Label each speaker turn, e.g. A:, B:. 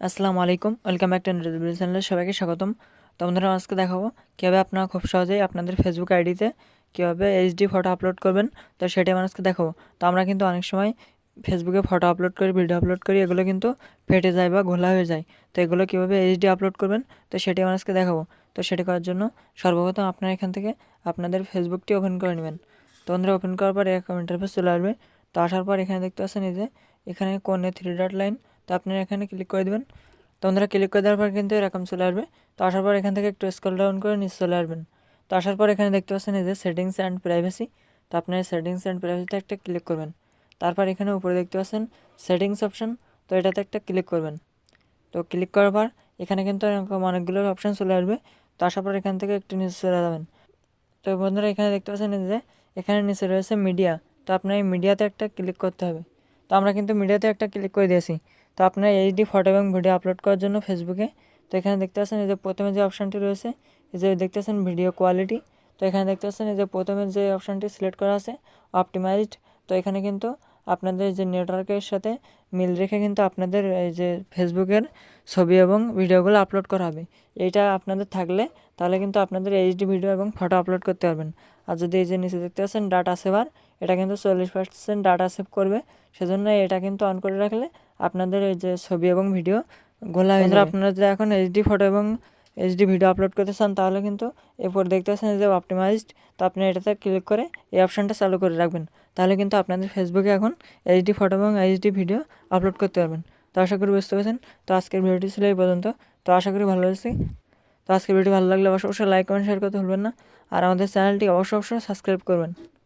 A: আসসালামু আলাইকুম। Welcome back to review চ্যানেলে সবাইকে স্বাগতম। তো বন্ধুরা, আজকে দেখাবো কীভাবে আপনারা খুব সহজেই আপনাদের ফেসবুক আইডিতে কীভাবে এইচডি ফটো আপলোড করবেন। তো সেটাই আমি আজকে দেখাবো। তো আমরা কিন্তু অনেক সময় ফেসবুকে ফটো আপলোড করি ভিডিও আপলোড করি, এগুলো কিন্তু ফেটে যায় বা ঘোলা হয়ে যায়। তো এগুলো কীভাবে এইচডি আপলোড করবেন, তো সেটাই আমি আজকে দেখাবো। তো সেটা করার জন্য সর্বপ্রথম আপনারা এখান থেকে আপনাদের ফেসবুকটি ওপেন করে নেবেন। তো বন্ধুরা ওপেন করার পর এরকম ইন্টারফেস চলে আসবে। তো আসার পর এখানে দেখতে পাচ্ছেন এই যে, এখানে কোণে থ্রি ডট লাইন তো আপনারা এখানে ক্লিক করে দেবেন। তো বন্ধুরা ক্লিক করে দেওয়ার পর কিন্তু এরকম চলে আসবে। তো আসার পর এখান থেকে একটু স্ক্রল ডাউন করে নিচে চলে আসবেন। তো আসার পর এখানে দেখতে পাচ্ছেন এই যে সেটিংস অ্যান্ড প্রাইভেসি তো আপনার সেটিংস অ্যান্ড প্রাইভেসিতে একটা ক্লিক করবেন। তারপর এখানে উপরে দেখতে পাচ্ছেন সেটিংস অপশন তো এটাতে একটা ক্লিক করবেন। তো ক্লিক করার পর এখানে কিন্তু এরকম অনেকগুলো অপশান চলে আসবে। তো আসার পর এখান থেকে একটু নিচে চলে যাবেন। তো বন্ধুরা এখানে দেখতে পাচ্ছেন যে এখানে নিচে রয়েছে মিডিয়া তো আপনার এই মিডিয়াতে একটা ক্লিক করতে হবে। তো আমরা কিন্তু মিডিয়াতে একটা ক্লিক করে দিয়েছি। তো আপনার এইচডি, ফটো এবং ভিডিও আপলোড করার জন্য ফেসবুকে তো এখানে দেখতে পাচ্ছেন এই যে প্রথমে যে অপশানটি রয়েছে, এই যে দেখতে পাচ্ছেন ভিডিও কোয়ালিটি তো এখানে দেখতে পাচ্ছেন এই যে প্রথমে যে অপশানটি সিলেক্ট করা আছে অপটিমাইজড তো এখানে কিন্তু আপনাদের যে নেটওয়ার্কের সাথে মিল রেখে কিন্তু আপনাদের এই যে ফেসবুকের ছবি এবং ভিডিওগুলো আপলোড করা হবে। এইটা আপনাদের থাকলে তাহলে কিন্তু আপনাদের এইচডি ভিডিও এবং ফটো আপলোড করতে পারবেন। আর যদি এই যে নিচে দেখতে পাচ্ছেন ডাটা সেভার এটা কিন্তু চল্লিশ পার্সেন্ট ডাটা সেভ করবে। সেজন্য এটা কিন্তু অন করে রাখলে আপনাদের এই যে ছবি এবং ভিডিও গোলা হয়ে যাবে। আপনারা যদি এখন এইচডি ফটো এবং এইচডি ভিডিও আপলোড করতে চান তাহলে কিন্তু এরপর দেখতে পাচ্ছেন যে অপটিমাইজড তো আপনি এটাতে ক্লিক করে এই অপশানটা চালু করে রাখবেন। তাহলে কিন্তু আপনাদের ফেসবুকে এখন এইচডি ফটো এবং এইচডি ভিডিও আপলোড করতে পারবেন। তো আশা করি বুঝতে পারছেন। তো আজকের ভিডিওটি ছিল এই পর্যন্ত। তো আশা করি ভালো লাগছে। তো আজকের ভিডিও ভালো লাগলে অবশ্যই লাইক কমেন্ট শেয়ার করতে ভুলবেন না। আর আমাদের চ্যানেলটি অবশ্যই অবশ্যই সাবস্ক্রাইব করবেন।